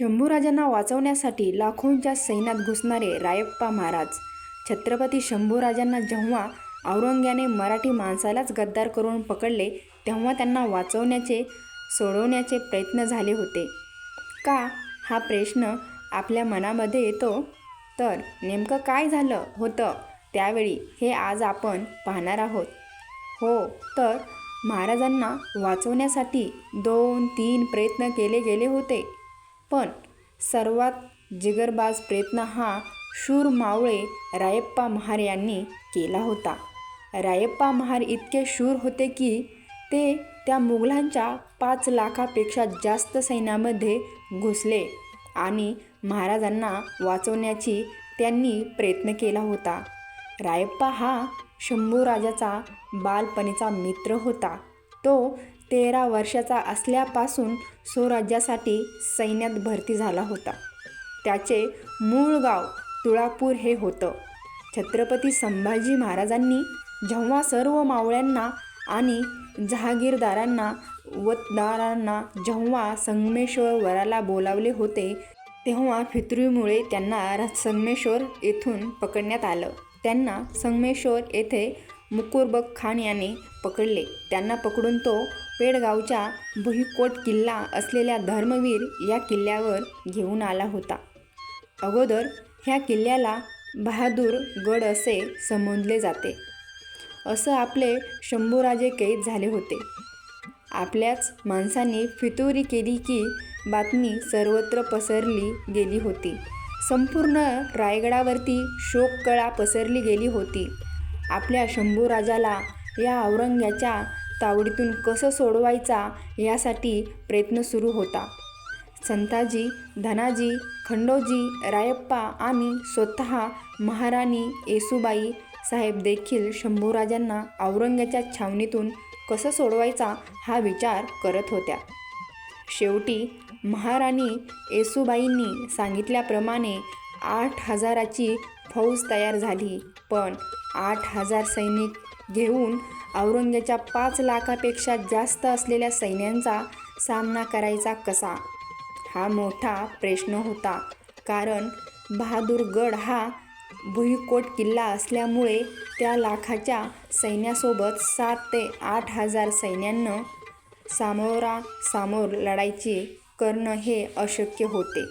शंभूराजांना वाचवण्यासाठी लाखोंच्या सैन्यात घुसणारे रायप्पा महाराज. छत्रपती शंभूराजांना जेव्हा औरंग्याने मराठी माणसालाच गद्दार करून पकडले तेव्हा त्यांना वाचवण्याचे सोडवण्याचे प्रयत्न झाले होते. का? हा प्रश्न आपल्या मनामध्ये येतो? तर नेमकं काय झालं होतं? त्यावेळी हे आज आपण पाहणार आहोत. हो तर महाराजांना वाचवण्यासाठी दोन तीन प्रयत्न केले गेले होते. पण सर्वात जिगरबाज प्रयत्न हा शूर मावळे रायप्पा महार यांनी केला होता. रायप्पा महार इतके शूर होते की ते त्या मुघलांच्या पाच लाखापेक्षा जास्त सैन्यामध्ये घुसले आणि महाराजांना वाचवण्याची त्यांनी प्रयत्न केला होता. रायप्पा हा शंभूराजाचा बालपणीचा मित्र होता. तो तेरा वर्षाचा असल्यापासून स्वराज्यासाठी सैन्यात भरती झाला होता. त्याचे मूळ गाव तुळापूर हे होतं. छत्रपती संभाजी महाराजांनी जेव्हा सर्व मावळ्यांना आणि जहागीरदारांना वतदारांना जेव्हा संगमेश्वर वराला बोलावले होते तेव्हा फितृमुळे त्यांना संगमेश्वर येथून पकडण्यात आलं. त्यांना संगमेश्वर येथे मुकुरबक खान याने पकडले. त्यांना पकडून तो पेडगावच्या भुईकोट किल्ला असलेल्या धर्मवीर या किल्ल्यावर घेऊन आला होता. अगोदर ह्या किल्ल्याला बहादूर गड असे संबोधले जाते. असं आपले शंभूराजे कैद झाले होते. आपल्याच माणसांनी फितुरी केली की बातमी सर्वत्र पसरली गेली होती. संपूर्ण रायगडावरती शोककळा पसरली गेली होती. आपल्या शंभूराजाला या औरंग्याच्या तावडीतून कसं सोडवायचा यासाठी प्रयत्न सुरू होता. संताजी धनाजी खंडोजी रायप्पा आणि स्वतः महाराणी येसुबाई साहेब देखील शंभूराजांना औरंग्याच्या छावणीतून कसं सोडवायचा हा विचार करत होत्या. शेवटी महाराणी येसुबाईंनी सांगितल्याप्रमाणे आठ हजाराची फौज तयार झाली. पण आठ हजार सैनिक घेऊन औरंग्याच्या पाच लाखापेक्षा जास्त असलेल्या सैन्यांचा सामना करायचा कसा? हा मोठा प्रश्न होता. कारण बहादूरगड हा भुईकोट किल्ला असल्यामुळे त्या लाखाच्या सैन्यासोबत सात ते आठ हजार सैन्यांनं सामोरासामोर लढायची करणं हे अशक्य होते.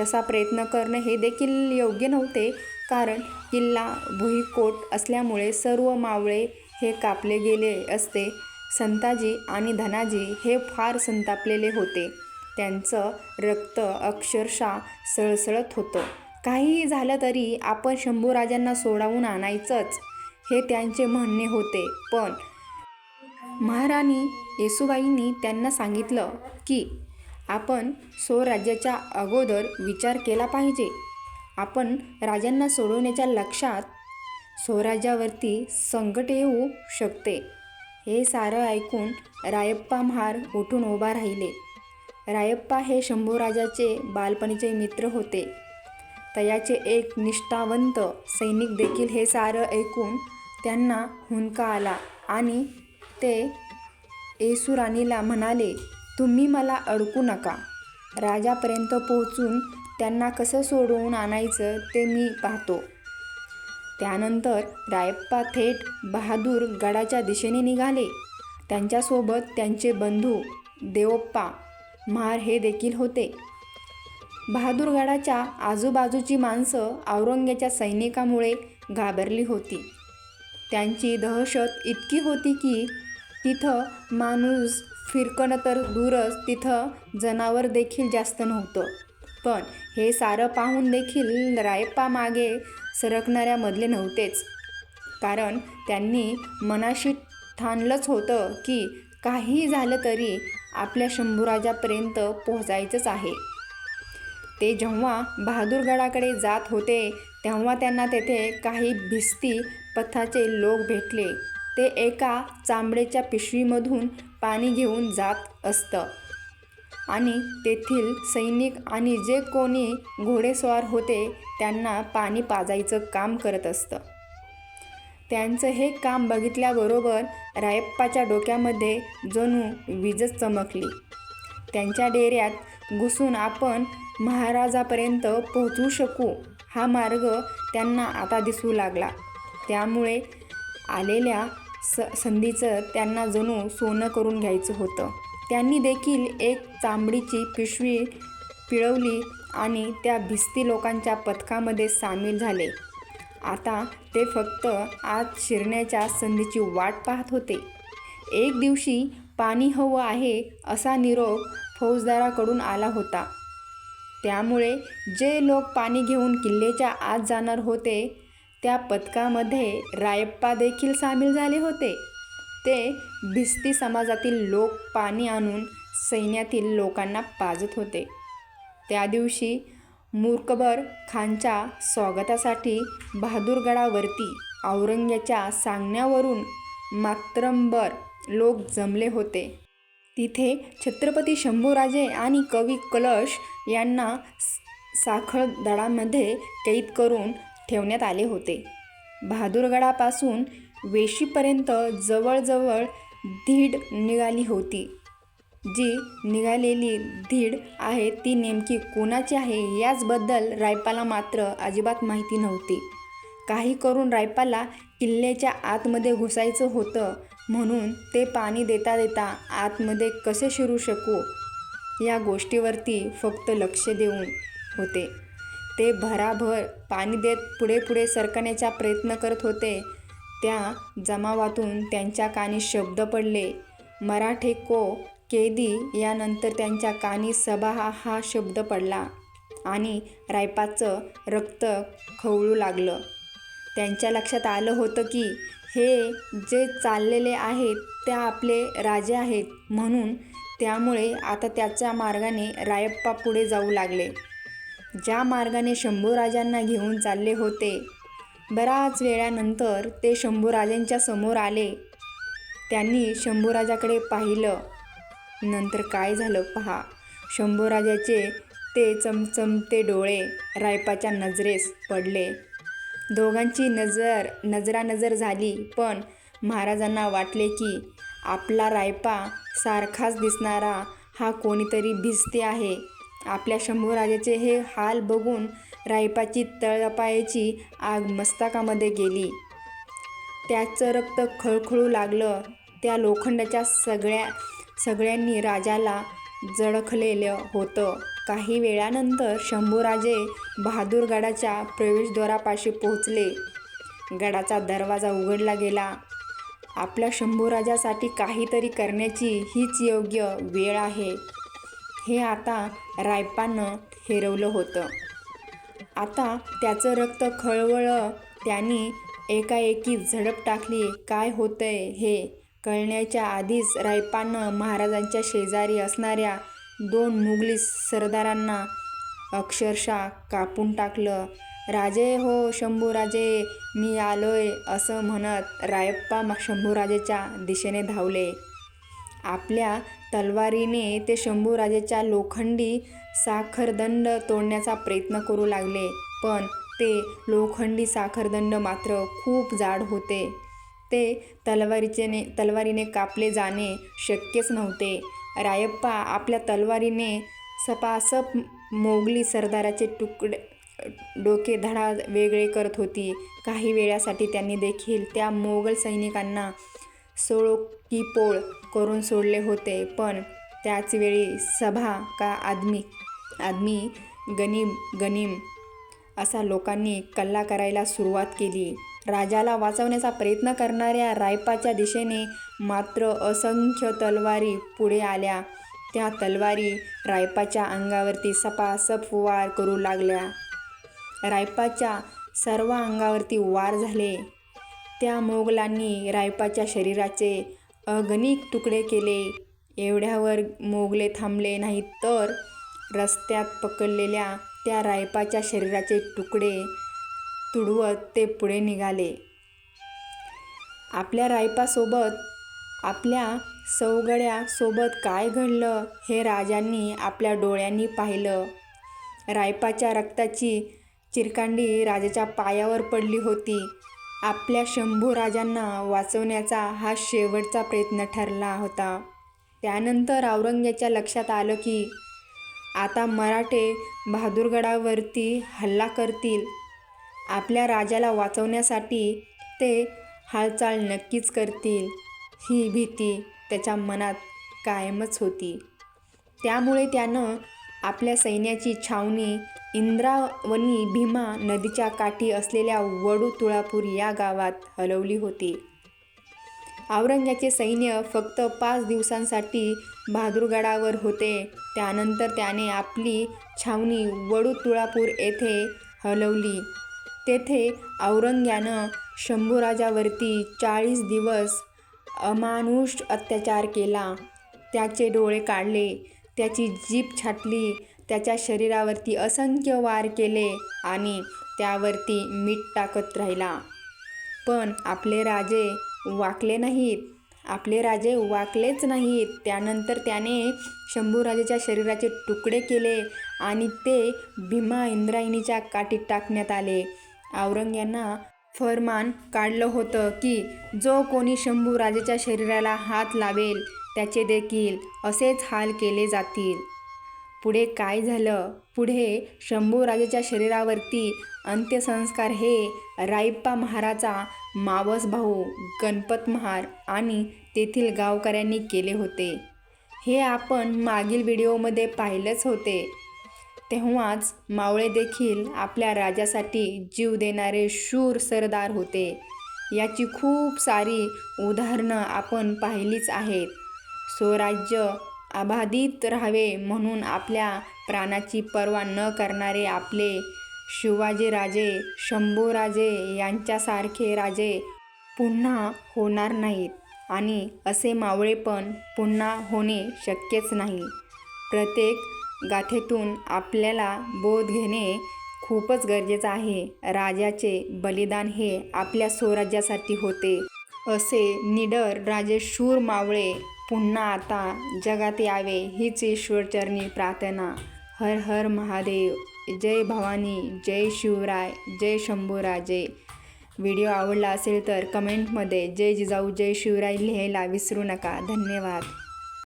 तसा प्रयत्न करणं हे देखील योग्य नव्हते. कारण किल्ला भुईकोट असल्यामुळे सर्व मावळे हे कापले गेले असते. संताजी आणि धनाजी हे फार संतापलेले होते. त्यांचं रक्त अक्षरशः सळसळत होतं. काहीही झालं तरी आपण शंभूराजांना सोडावून आणायचंच हे त्यांचे म्हणणे होते. पण महाराणी येसुबाईंनी त्यांना सांगितलं की आपण स्वराज्याच्या अगोदर विचार केला पाहिजे. आपण राजांना सोडवण्याच्या लक्षात स्वराज्यावरती संकट येऊ शकते. हे सारं ऐकून रायप्पा महार उठून उभा राहिले. रायप्पा हे शंभूराजाचे बालपणीचे मित्र होते. तयाचे एक निष्ठावंत सैनिक देखील हे सारं ऐकून त्यांना हुंका आला आणि ते येसुराणीला म्हणाले तुम्ही मला अडकू नका. राजापर्यंत पोहोचून त्यांना कसं सोडवून आणायचं ते मी पाहतो. त्यानंतर रायप्पा थेट बहादूर गडाच्या दिशेने निघाले. त्यांच्यासोबत त्यांचे बंधू देवप्पा महार हे देखील होते. बहादूरगडाच्या आजूबाजूची माणसं औरंग्याच्या सैनिकामुळे घाबरली होती. त्यांची दहशत इतकी होती की तिथं माणूस फिरकणं तर दूरच तिथं जनावर देखील जास्त नव्हतं. पण हे सारं पाहून देखील रायप्पा मागे सरकणाऱ्यामधले नव्हतेच. कारण त्यांनी मनाशी ठाणलंच होतं की काही झालं तरी आपल्या शंभूराजापर्यंत पोहोचायचंच आहे. ते जेव्हा बहादूरगडाकडे जात होते तेव्हा त्यांना तेथे काही भिस्ती पथाचे लोक भेटले. ते एका चांबडेच्या पिशवीमधून पाणी घेऊन जात असतं. आणि तेथील सैनिक आणि जे कोणी घोडेस्वार होते त्यांना पाणी पाजायचं काम करत असतं. त्यांचं हे काम बघितल्याबरोबर रायप्पाच्या डोक्यामध्ये जणू वीजच चमकली. त्यांच्या डेऱ्यात घुसून आपण महाराजापर्यंत पोहोचू शकू हा मार्ग त्यांना आता दिसू लागला. त्यामुळे आलेल्या स संधीचं त्यांना जणू सोनं करून घ्यायचं होतं. त्यांनी देखील एक चांबडीची पिशवी पिळवली आणि त्या भिस्ती लोकांच्या पथकामध्ये सामील झाले. आता ते फक्त आत शिरण्याच्या संधीची वाट पाहत होते. एक दिवशी पाणी हवं आहे असा निरोप फौजदाराकडून आला होता. त्यामुळे जे लोक पाणी घेऊन किल्ल्याच्या आत जाणार होते त्या पथकामध्ये रायप्पा देखील सामील झाले होते. ते भिस्ती समाजातील लोक पाणी आणून सैन्यातील लोकांना पाजत होते. त्या दिवशी मूर्खबर खानच्या स्वागतासाठी बहादूरगडावरती औरंग्याच्या सांगण्यावरून मात्रंबर लोक जमले होते. तिथे छत्रपती शंभूराजे आणि कवी कलश यांना साखळदळामध्ये कैद करून ठेवण्यात आले होते. बहादूरगडापासून वेशीपर्यंत जवळजवळ धीड निघाली होती. जी निघालेली धीड आहे ती नेमकी कोणाची आहे याचबद्दल रायपाला मात्र अजिबात माहिती नव्हती. काही करून रायपाला किल्ल्याच्या आतमध्ये घुसायचं होतं म्हणून ते पाणी देता देता आतमध्ये कसे शिरू शकू या गोष्टीवरती फक्त लक्ष देऊन होते. ते भराभर पाणी देत पुढे पुढे सरकण्याचा प्रयत्न करत होते. त्या जमावातून त्यांच्या कानी शब्द पडले. मराठे को केदी यानंतर त्यांच्या कानी सभा हा हा शब्द पडला आणि रायपाचं रक्त खवळू लागलं. त्यांच्या लक्षात आलं होतं की हे जे चाललेले आहेत त्या आपले राजे आहेत. म्हणून त्यामुळे आता त्याच्या मार्गाने रायप्पा पुढे जाऊ लागले. ज्या मार्गाने शंभू राजांना घेऊन चालले होते बराच वेळानंतर ते शंभूराजांच्या समोर आले. त्यांनी शंभूराजाकडे पाहिलं. नंतर काय झालं पहा. शंभूराजाचे ते चमचमते डोळे रायपाच्या नजरेस पडले. दोघांची नजर नजरानजर झाली पण महाराजांना वाटले की आपला रायपा सारखाच दिसणारा हा कोणीतरी भिजते आहे. आपल्या शंभूराजाचे हे हाल बघून रायपाची तळपायाची आग मस्तकामध्ये गेली. त्याचं रक्त खळखळू लागलं. त्या लोखंडाच्या सगळ्या सगळ्यांनी राजाला जळखलेलं होतं. काही वेळानंतर शंभूराजे बहादूरगडाच्या प्रवेशद्वारापाशी पोहोचले. गडाचा दरवाजा उघडला गेला. आपल्या शंभूराजासाठी काहीतरी करण्याची हीच योग्य वेळ आहे. हे आता रायपानं हेरवलं होतं. आता त्याचं रक्त खळवळं त्यांनी एकाएकी झडप टाकली. काय होतंय हे कळण्याच्या आधीच रायपानं महाराजांच्या शेजारी असणाऱ्या दोन मुघली सरदारांना अक्षरशः कापून टाकलं. राजे हो शंभूराजे मी आलोय असं म्हणत रायप्पा शंभूराजेच्या दिशेने धावले. आपल्या तलवारीने ते शंभूराजेच्या लोखंडी साखरदंड तोडण्याचा प्रयत्न करू लागले पण ते लोखंडी साखरदंड मात्र खूप जाड होते. ते तलवारीचे तलवारीने कापले जाणे शक्यच नव्हते. रायप्पा आपल्या तलवारीने सपासप मोगली सरदाराचे तुकडे डोके धडा वेगळे करत होती. काही वेळासाठी त्यांनी देखील त्या मोगल सैनिकांना सोळो की पोळ करून सोडले होते पण त्याचवेळी सभा का आदमी? आदमी गनीम गनीम असा लोकांनी कल्ला करायला सुरुवात केली. राजाला वाचवण्याचा प्रयत्न करणाऱ्या रायपाच्या दिशेने मात्र असंख्य तलवारी पुढे आल्या. त्या तलवारी रायपाच्या अंगावरती सपासप वार करू लागल्या. रायपाच्या सर्व अंगावरती वार झाले. त्या मोगलांनी रायपाच्या शरीराचे अगणिक तुकडे केले. एवढ्यावर मोगले थांबले नाहीत तर रस्त्यात पकडलेल्या त्या रायपाच्या शरीराचे तुकडे तुडवत ते पुढे निघाले. आपल्या रायपासोबत आपल्या सौगड्यासोबत काय घडलं हे राजांनी आपल्या डोळ्यांनी पाहिलं. रायपाच्या रक्ताची चिरकांडी राजाच्या पायावर पडली होती. आपल्या शंभू राजांना वाचवण्याचा हा शेवटचा प्रयत्न ठरला होता. त्यानंतर औरंग्याच्या लक्षात आलं की आता मराठे बहादूरगडावरती हल्ला करतील. आपल्या राजाला वाचवण्यासाठी ते हालचाल नक्कीच करतील. ही भीती त्याच्या मनात कायमच होती. त्यामुळे त्यानं आपल्या सैन्याची छावणी इंद्रावणी भीमा नदीच्या काठी असलेल्या वडू तुळापूर या गावात हलवली होती. औरंगाचे सैन्य फक्त पाच दिवसांसाठी बहादूरगडावर होते. त्यानंतर त्याने आपली छावणी वडू तुळापूर येथे हलवली. तेथे औरंग्यानं शंभूराजावरती चाळीस दिवस अमानुष अत्याचार केला. त्याचे डोळे काढले. त्याची जीभ छाटली. त्याच्या शरीरावरती असंख्य वार केले आणि त्यावरती मीठ टाकत राहिला. पण आपले राजे वाकले नाहीत. आपले राजे वाकलेच नाहीत. त्यानंतर त्याने शंभूराजेच्या शरीराचे तुकडे केले आणि ते भीमा इंद्रायणीच्या काठीत टाकण्यात आले. औरंग्यांना फरमान काढलं होतं की जो कोणी शंभूराजेच्या शरीराला हात लावेल त्याचे देखील असेच हाल केले जातील. पुढे काय झालं? पुढे शंभूराजेच्या शरीरावरती अंत्यसंस्कार हे रायप्पा महाराचा मावस भाऊ गणपत महार आणि तेथील गावकऱ्यांनी केले होते. हे आपण मागील व्हिडिओमध्ये पाहिलंच होते. तेव्हाच मावळे देखील आपल्या राजासाठी जीव देणारे शूर सरदार होते. याची खूप सारी उदाहरणं आपण पाहिलीच आहेत. स्वराज्य अबाधित राहावे म्हणून आपल्या प्राणाची पर्वा न करणारे आपले शिवाजीराजे शंभूराजे यांच्यासारखे राजे पुन्हा होणार नाहीत आणि असे मावळे पण पुन्हा होणे शक्यच नाही. प्रत्येक गाथेतून आपल्याला बोध घेणे खूपच गरजेचं आहे. राजाचे बलिदान हे आपल्या स्वराज्यासाठी होते. असे निडर राजे शूर मावळे पुन्हा आता जगात यावे हीच ईश्वरचरणी प्रार्थना. हर हर महादेव. जय भवानी जय शिवराय जय शंभूराजे. व्हिडिओ आवडला असेल तर कमेंटमध्ये जय जिजाऊ जय शिवराय लिहायला विसरू नका. धन्यवाद.